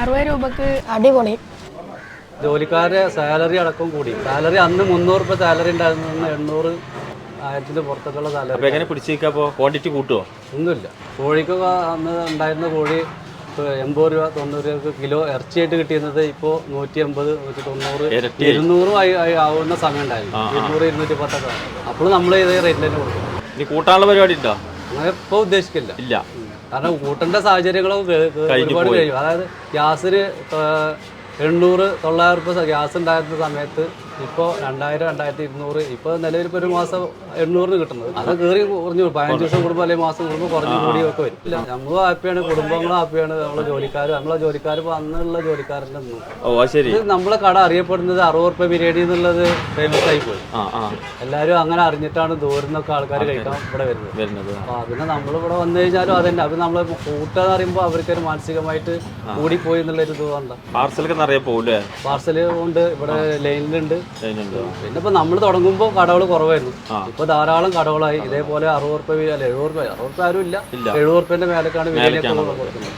അറുപത് രൂപക്ക് അടിപൊളി. ജോലിക്കാരുടെ സാലറി അടക്കം കൂടി. സാലറി അന്ന് മുന്നൂറ് രൂപ സാലറി ഉണ്ടായിരുന്നു. എണ്ണൂറ് ആയിരത്തിന്റെ പുറത്തൊക്കെയുള്ള അപ്പൊ സാലറി എങ്ങനെ പിടിച്ചേക്കപ്പോ ക്വാണ്ടിറ്റി കൂട്ടുവോ? ഒന്നുമില്ല. കോഴിക്കൊക്കെ അന്ന് ഉണ്ടായിരുന്ന കോഴി ഇപ്പൊ എൺപത് രൂപ തൊണ്ണൂറ് രൂപ കിലോ ഇറച്ചിയായിട്ട് കിട്ടിയിരുന്നത് ഇപ്പോ നൂറ്റി എൺപത് നൂറ്റി തൊണ്ണൂറ് ഇരുന്നൂറും ആവുന്ന സമയം ഉണ്ടായിരുന്നു. ഇരുന്നൂറ് ഇരുന്നൂറ്റി പത്തൊക്കെ അപ്പോൾ നമ്മൾ ഇതേ റേറ്റിൽ തന്നെ കൊടുക്കും. ഇനി കൂട്ടാനുള്ള പരിപാടി ഉണ്ടോ? അങ്ങനെ ഇപ്പോൾ ഉദ്ദേശിക്കില്ല. ഇല്ല. കാരണം കൂട്ടേണ്ട സാഹചര്യങ്ങളും ഒരുപാട് കഴിയും അതായത് ഗ്യാസിന് എണ്ണൂറ് തൊള്ളായിരം റുപ്യ ഗ്യാസ് ഉണ്ടായിരുന്ന സമയത്ത് ഇപ്പോൾ രണ്ടായിരം രണ്ടായിരത്തി ഇരുന്നൂറ്. ഇപ്പോൾ നിലവിൽ ഇപ്പോൾ ഒരു മാസം എണ്ണൂറിന് കിട്ടുന്നത്. അത് കയറി കുറഞ്ഞു. പതിനഞ്ച് ദിവസം കൂടുമ്പോൾ അല്ലെങ്കിൽ മാസം കൂടുമ്പോൾ കുറഞ്ഞു കൂടി ഒക്കെ വരും. ഇല്ല നമ്മളും ഹാപ്പിയാണ് കുടുംബങ്ങളും ഹാപ്പിയാണ്. നമ്മളെ ജോലിക്കാർ നമ്മളെ ജോലിക്കാർ ഇപ്പോൾ അന്നുള്ള ജോലിക്കാരന്റെ ഓ ശരി. നമ്മളെ കട അറിയപ്പെടുന്നത് അറുപത് റുപ്യ ബിരിയാണി എന്നുള്ളത് ഫേമസ് ആയി പോയി. എല്ലാവരും അങ്ങനെ അറിഞ്ഞിട്ടാണ് ദൂരം നിന്നൊക്കെ ആൾക്കാർ കഴിക്കാൻ ഇവിടെ വരുന്നത്. അപ്പോൾ അപ്പൊ അതിന് നമ്മൾ ഇവിടെ വന്നു കഴിഞ്ഞാലും അതന്നെ അത് നമ്മൾ കൂട്ടാന്ന് പറയുമ്പോൾ അവർക്കൊരു മാനസികമായിട്ട് കൂടിപ്പോയി എന്നുള്ളൊരു ഇത് വേണ്ട. പാർസലൊക്കെ നിറയെ പോകൂലേ പാർസൽ ഉണ്ട് ഇവിടെ ലൈനിലുണ്ട് പിന്നെ ഇപ്പൊ നമ്മൾ തുടങ്ങുമ്പോൾ കടകൾ കുറവായിരുന്നു. ഇപ്പൊ ധാരാളം കടകളായി. ഇതേപോലെ അറുപത് റുപ്യ അല്ല എഴുപത് റുപ്യ അറുപത് റുപ്യ ആരും ഇല്ല. എഴുപത് റുപ്യന്റെ മേലേക്കാണ് ബിരിയാണിയൊക്കെ കൊടുക്കുന്നത്.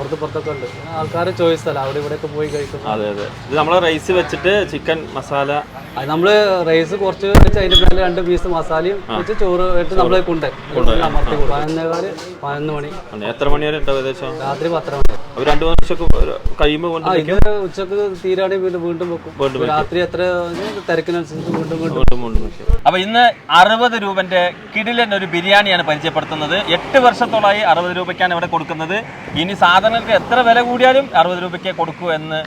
അപ്പുറത്ത് പുറത്തൊക്കെ ഉണ്ട്. ആൾക്കാരെ ചോയ്സ് അല്ല. അവിടെ ഇവിടെയൊക്കെ പോയി കഴിക്കും അതെ അതെ. ഇത് നമ്മൾ റൈസ് വെച്ചിട്ട് ചിക്കൻ മസാല അത് നമ്മൾ റൈസ് കുറച്ച് വെച്ച് അതിന്റെ മേലെ രണ്ട് പീസ് മസാലയും വെച്ച് ചോറ് ഇട്ട് നമ്മൾ കൊണ്ട് അമർത്തി പതിനൊന്നേകാൽ പതിനൊന്ന് മണി. എത്ര മണി വരെ ഉണ്ടാവും ഏകദേശം? രാത്രി പത്തര മണി. ഒരു രണ്ടു വർഷമൊക്കെ കഴിയുമ്പോൾ ആ ഇത് ഉച്ചയ്ക്ക് തീരാണെങ്കിൽ വീണ്ടും വീണ്ടും വെക്കും. രാത്രി എത്ര തിരക്കിനനുസരിച്ച് വീണ്ടും വീണ്ടും വീണ്ടും അപ്പൊ ഇന്ന് അറുപത് രൂപന്റെ കിടിലൻ ഒരു ബിരിയാണിയാണ് പരിചയപ്പെടുത്തുന്നത്. എട്ട് വർഷത്തോളമായി അറുപത് രൂപയ്ക്കാണ് ഇവിടെ കൊടുക്കുന്നത്. ഇനി സാധനങ്ങൾക്ക് എത്ര വില കൂടിയാലും അറുപത് രൂപയ്ക്ക് കൊടുക്കൂ എന്ന്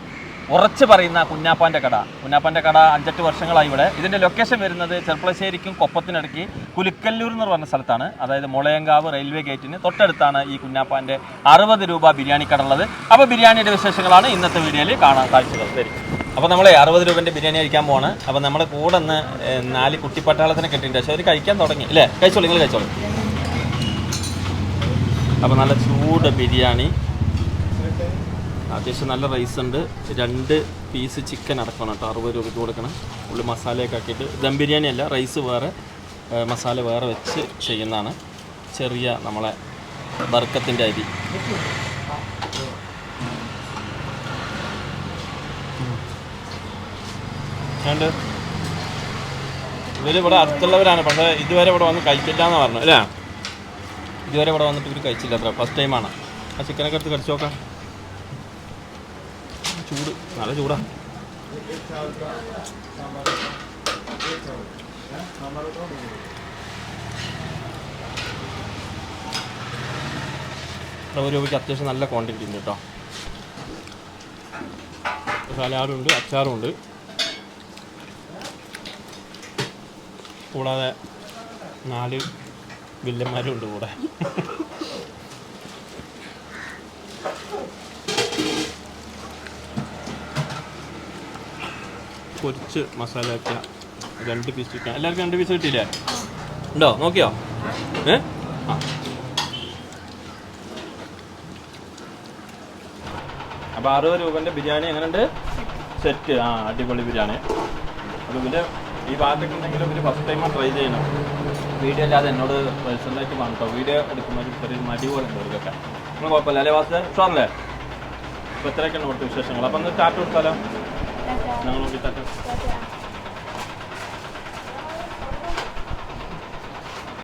ഉറച്ച് പറയുന്ന കുഞ്ഞാപ്പാന്റെ കട. കുഞ്ഞാപ്പാന്റെ കട അഞ്ചെട്ട് വർഷങ്ങളായി ഇവിടെ. ഇതിന്റെ ലൊക്കേഷൻ വരുന്നത് ചെർപ്പളശ്ശേരിക്കും കൊപ്പത്തിനടുക്ക് കുലുക്കല്ലൂർ എന്ന് പറഞ്ഞ സ്ഥലത്താണ്. അതായത് മുളയങ്കാവ് റെയിൽവേ ഗേറ്റിന് തൊട്ടടുത്താണ് ഈ കുഞ്ഞാപ്പാന്റെ അറുപത് രൂപ ബിരിയാണി കട ഉള്ളത്. അപ്പോൾ ബിരിയാണിയുടെ വിശേഷങ്ങളാണ് ഇന്നത്തെ വീഡിയോയിൽ കാണാൻ കാഴ്ചകൾ അപ്പോൾ നമ്മളെ അറുപത് രൂപേന്റെ ബിരിയാണി കഴിക്കാൻ പോവാണ്. അപ്പോൾ നമ്മുടെ കൂടെ നാല് കുട്ടിപ്പട്ടാളത്തിനെ കിട്ടിയിട്ടുണ്ട്. പക്ഷേ അവർ കഴിക്കാൻ തുടങ്ങി. അല്ലേ കഴിച്ചോളൂ. നിങ്ങൾ കഴിച്ചോളൂ. അപ്പോൾ നല്ല ചൂട് ബിരിയാണി. അത്യാവശ്യം നല്ല റൈസ് ഉണ്ട്. രണ്ട് പീസ് ചിക്കൻ അടക്കണം കേട്ടോ. അറുപത് രൂപയ്ക്ക് കൊടുക്കണം. ഉള്ളി മസാലയൊക്കെ ആക്കിയിട്ട്. ദം ബിരിയാണി അല്ല റൈസ് വേറെ മസാല വേറെ വെച്ച് ചെയ്യുന്നതാണ്. ചെറിയ നമ്മളെ ബർക്കത്തിന്റെ അരി. ഉണ്ട് ഇവർ ഇവിടെ അടുത്തുള്ളവരാണ്. പക്ഷേ ഇതുവരെ ഇവിടെ വന്ന് കഴിക്കില്ല എന്ന് പറഞ്ഞു അല്ലേ? ഇതുവരെ ഇവിടെ വന്നിട്ട് ഇവർ കഴിച്ചില്ല അത്ര ഫസ്റ്റ് ടൈമാണ് ആ ചിക്കനൊക്കെ എടുത്ത് കഴിച്ചു നോക്കാം. ചൂട്. നല്ല ചൂടാ. ഒരു രൂപയ്ക്ക് അത്യാവശ്യം നല്ല ക്വാണ്ടിറ്റി ഉണ്ട് കേട്ടോ സലാഡുണ്ട് ഉണ്ട് അച്ചാറും ഉണ്ട് കൂടാതെ നാല് വില്ലന്മാരും ഉണ്ട് കൂടെ. പൊരിച്ച് മസാല ആക്കിയ രണ്ട് പീസ് ചിക്കൻ എല്ലാവർക്കും രണ്ട് പീസ് കിട്ടിയില്ലേ? ഉണ്ടോ? നോക്കിയോ? ഏ? ആ. അപ്പോൾ അറുപത് രൂപന്റെ ബിരിയാണി എങ്ങനെയുണ്ട്? സെറ്റ് ആ അടിപൊളി ബിരിയാണി. അപ്പോൾ ഇവർ ഈ ഭാഗത്തൊക്കെ ഉണ്ടെങ്കിലും ഇവർ ഫസ്റ്റ് ടൈം ട്രൈ ചെയ്യണം. വീഡിയോ അല്ലാതെ എന്നോട് പേഴ്സണലായിട്ട് പറഞ്ഞോ വീഡിയോ എടുക്കുമ്പോൾ ചെറിയൊരു മടി പോലെ ഉണ്ട് അവർക്കൊക്കെ നിങ്ങൾ കുഴപ്പമില്ല അല്ലേ വാസ? സാറല്ലേ അപ്പോൾ ഇത്രയൊക്കെയാണ് ഇവിടുത്തെ വിശേഷങ്ങൾ. അപ്പം ഒന്ന് സ്റ്റാർട്ട് കൊടുത്താലോ? ഞങ്ങൾ നോക്കി